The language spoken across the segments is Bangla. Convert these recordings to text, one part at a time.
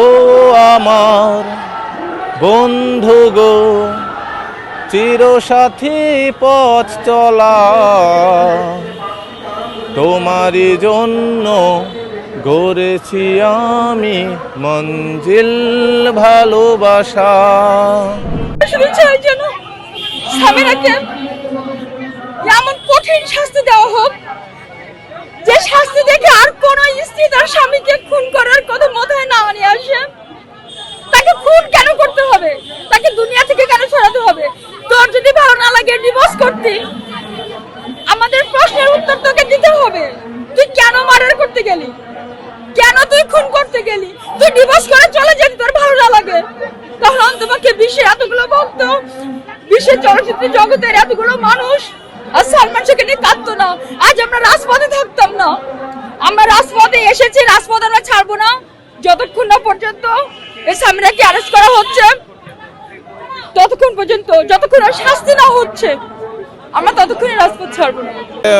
ও আমার বন্ধু গো চিরসাথী পথ চলা। তোমারই জন্য গড়েছি আমি মঞ্জিল ভালোবাসা। শুধু চাই যেন স্বামীরাকে এমন কঠিন শাস্তি দেওয়া হোক যে শাস্তি দেখে আর কোন স্ত্রী তার স্বামীকে খুন করার কথা মাথায় না নিয়ে আসে তাকে খুন কেন করতে হবে তাকে দুনিয়া থেকে কেন ছড়াতে হবে তোর যদি ভালো না লাগে ডিভোর্স করতি আমাদের প্রশ্নের উত্তর তোকে দিতে হবে তুই কেন মার্ডার করতে গেলি কেন তুই খুন করতে গেলি তুই ডিভোর্স করে চলে যেতে তোর ভালো না লাগে তখন তোমাকে বিশ্বের এতগুলো ভক্ত বিশ্বের চলচ্চিত্র জগতের এতগুলো মানুষ আর সালমান শাহকে নিয়ে কাঁদতো না। আজ আমরা রাজপথে থাকতাম না। আমরা রাজপথে এসেছি, রাজপথ আমরা ছাড়বো না। যতক্ষণ না পর্যন্ত এই সামনেকে অ্যারেস্ট করা হচ্ছে, ততক্ষণ পর্যন্ত, যতক্ষণ আর শাস্তি না হচ্ছে, আমরা ততক্ষণই রাজপথ ছাড়বো না।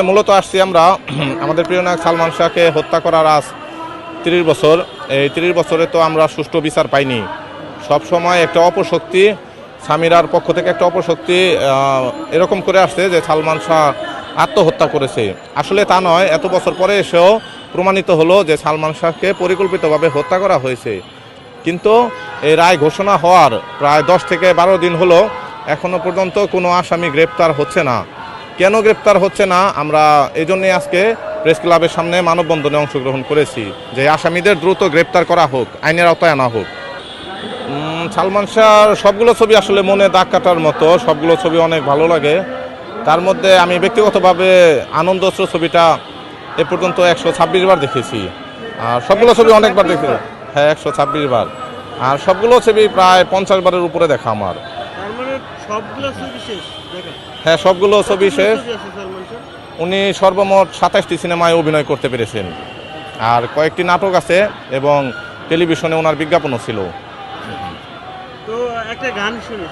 মূলত আসছি আমরা, আমাদের প্রিয় নায়ক সালমান শাহকে হত্যা করার আজ তিরিশ বছর। এই তিরিশ বছরে তো আমরা সুষ্ঠু বিচার পাইনি। সবসময় একটা অপশক্তি স্বামীরার পক্ষ থেকে একটা অপশক্তি এরকম করে আসছে যে সালমান শাহ আত্মহত্যা করেছে। আসলে তা নয়, এত বছর পরে এসেও প্রমাণিত হলো যে সালমান শাহকে পরিকল্পিতভাবে হত্যা করা হয়েছে। কিন্তু এই রায় ঘোষণা হওয়ার প্রায় দশ থেকে বারো দিন হলো এখনও পর্যন্ত কোনো আসামি গ্রেপ্তার হচ্ছে না। কেন গ্রেপ্তার হচ্ছে না? আমরা এই জন্যই আজকে প্রেস ক্লাবের সামনে মানববন্ধনে অংশগ্রহণ করেছি যে আসামিদের দ্রুত গ্রেপ্তার করা হোক, আইনের আওতায় আনা হোক। সালমান শাহর সবগুলো ছবি আসলে মনে দাগ কাটার মতো সবগুলো ছবি অনেক ভালো লাগে। তার মধ্যে আমি ব্যক্তিগতভাবে আনন্দশ্র ছবিটা এ পর্যন্ত একশো ছাব্বিশ বার দেখেছি। আর সবগুলো ছবি অনেকবার দেখে হ্যাঁ একশো ছাব্বিশ বার। আর সবগুলো ছবি প্রায় পঞ্চাশ বারের উপরে দেখা আমার। হ্যাঁ সবগুলো ছবি শেষ। শাহ? উনি সর্বমোট সাতাশটি সিনেমায় অভিনয় করতে পেরেছেন। আর কয়েকটি নাটক আছে এবং টেলিভিশনে ওনার বিজ্ঞাপনও ছিল। একটা গান শুনি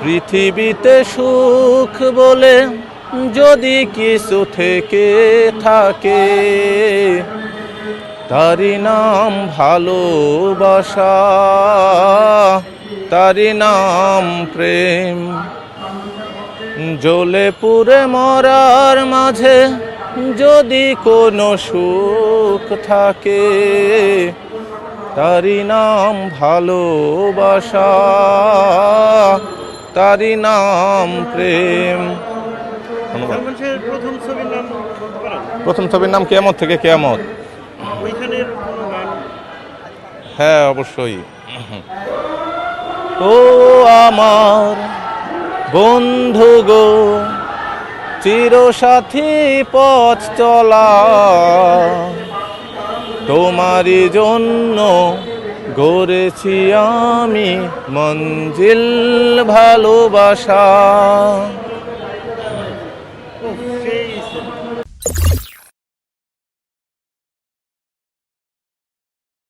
পৃথিবীতে সুখ বলে যদি কিছু থেকে থাকে তারি নাম ভালোবাসা তারি নাম প্রেম। জ্বলে পুরে মরার মাঝে যদি কোনো সুখ থাকে তারি নাম ভালোবাসা তারি নাম প্রেম। প্রথম ছবির নাম বলতে পারেন প্রথম ছবির নাম কেয়ামত থেকে কেয়ামত। হ্যাঁ অবশ্যই। ও আমার বন্ধু গো চিরসাথী পথ চলা। তোমারই জন্য গড়েছি আমি মঞ্জিল ভালোবাসা।